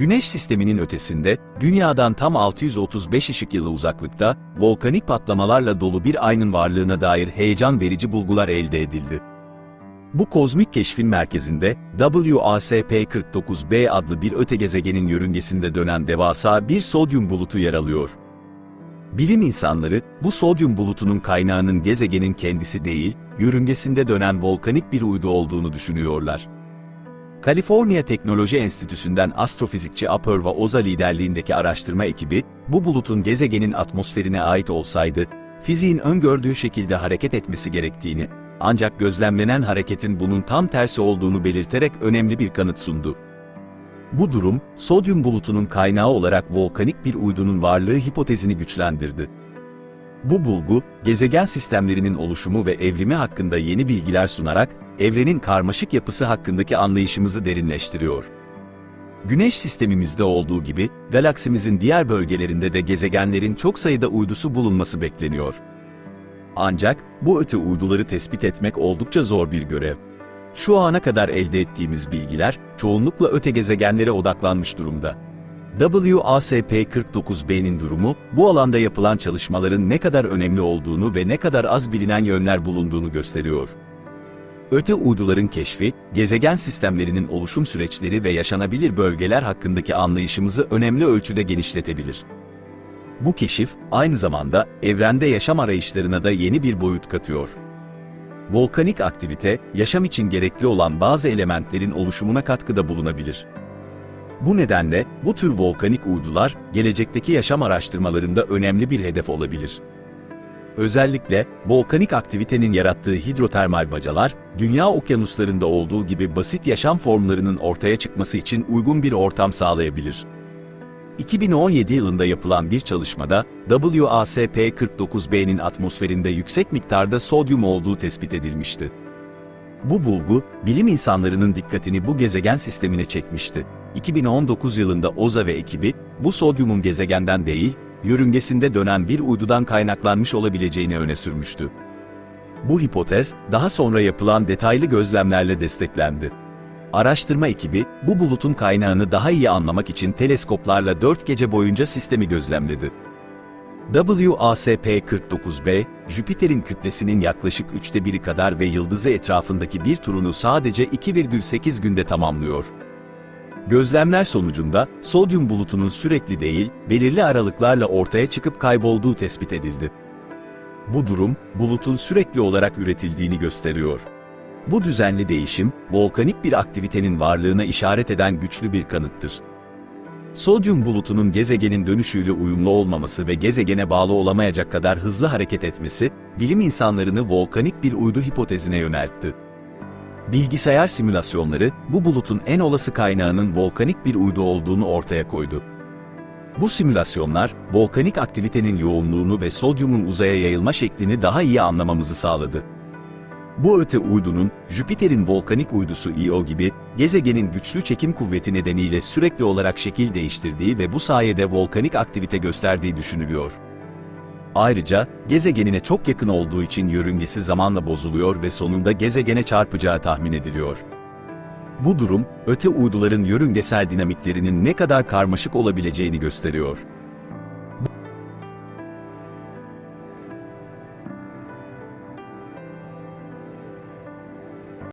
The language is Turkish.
Güneş sisteminin ötesinde, dünyadan tam 635 ışık yılı uzaklıkta, volkanik patlamalarla dolu bir aynın varlığına dair heyecan verici bulgular elde edildi. Bu kozmik keşfin merkezinde, WASP-49b adlı bir öte gezegenin yörüngesinde dönen devasa bir sodyum bulutu yer alıyor. Bilim insanları, bu sodyum bulutunun kaynağının gezegenin kendisi değil, yörüngesinde dönen volkanik bir uydu olduğunu düşünüyorlar. Kaliforniya Teknoloji Enstitüsü'nden astrofizikçi Aperva Oza liderliğindeki araştırma ekibi, bu bulutun gezegenin atmosferine ait olsaydı, fiziğin öngördüğü şekilde hareket etmesi gerektiğini, ancak gözlemlenen hareketin bunun tam tersi olduğunu belirterek önemli bir kanıt sundu. Bu durum, sodyum bulutunun kaynağı olarak volkanik bir uydunun varlığı hipotezini güçlendirdi. Bu bulgu, gezegen sistemlerinin oluşumu ve evrimi hakkında yeni bilgiler sunarak, evrenin karmaşık yapısı hakkındaki anlayışımızı derinleştiriyor. Güneş sistemimizde olduğu gibi, galaksimizin diğer bölgelerinde de gezegenlerin çok sayıda uydusu bulunması bekleniyor. Ancak, bu öte uyduları tespit etmek oldukça zor bir görev. Şu ana kadar elde ettiğimiz bilgiler, çoğunlukla öte gezegenlere odaklanmış durumda. WASP-49b'nin durumu, bu alanda yapılan çalışmaların ne kadar önemli olduğunu ve ne kadar az bilinen yönler bulunduğunu gösteriyor. Öte uyduların keşfi, gezegen sistemlerinin oluşum süreçleri ve yaşanabilir bölgeler hakkındaki anlayışımızı önemli ölçüde genişletebilir. Bu keşif, aynı zamanda, evrende yaşam arayışlarına da yeni bir boyut katıyor. Volkanik aktivite, yaşam için gerekli olan bazı elementlerin oluşumuna katkıda bulunabilir. Bu nedenle, bu tür volkanik uydular, gelecekteki yaşam araştırmalarında önemli bir hedef olabilir. Özellikle, volkanik aktivitenin yarattığı hidrotermal bacalar, dünya okyanuslarında olduğu gibi basit yaşam formlarının ortaya çıkması için uygun bir ortam sağlayabilir. 2017 yılında yapılan bir çalışmada, WASP-49b'nin atmosferinde yüksek miktarda sodyum olduğu tespit edilmişti. Bu bulgu, bilim insanlarının dikkatini bu gezegen sistemine çekmişti. 2019 yılında OZA ve ekibi, bu sodyumun gezegenden değil, yörüngesinde dönen bir uydudan kaynaklanmış olabileceğini öne sürmüştü. Bu hipotez, daha sonra yapılan detaylı gözlemlerle desteklendi. Araştırma ekibi, bu bulutun kaynağını daha iyi anlamak için teleskoplarla 4 gece boyunca sistemi gözlemledi. WASP-49b, Jüpiter'in kütlesinin yaklaşık üçte biri kadar ve yıldızı etrafındaki bir turunu sadece 2,8 günde tamamlıyor. Gözlemler sonucunda, sodyum bulutunun sürekli değil, belirli aralıklarla ortaya çıkıp kaybolduğu tespit edildi. Bu durum, bulutun sürekli olarak üretildiğini gösteriyor. Bu düzenli değişim, volkanik bir aktivitenin varlığına işaret eden güçlü bir kanıttır. Sodyum bulutunun gezegenin dönüşüyle uyumlu olmaması ve gezegene bağlı olamayacak kadar hızlı hareket etmesi, bilim insanlarını volkanik bir uydu hipotezine yöneltti. Bilgisayar simülasyonları, bu bulutun en olası kaynağının volkanik bir uydu olduğunu ortaya koydu. Bu simülasyonlar, volkanik aktivitenin yoğunluğunu ve sodyumun uzaya yayılma şeklini daha iyi anlamamızı sağladı. Bu öte uydunun, Jüpiter'in volkanik uydusu Io gibi, gezegenin güçlü çekim kuvveti nedeniyle sürekli olarak şekil değiştirdiği ve bu sayede volkanik aktivite gösterdiği düşünülüyor. Ayrıca, gezegenine çok yakın olduğu için yörüngesi zamanla bozuluyor ve sonunda gezegene çarpacağı tahmin ediliyor. Bu durum, öte uyduların yörüngesel dinamiklerinin ne kadar karmaşık olabileceğini gösteriyor.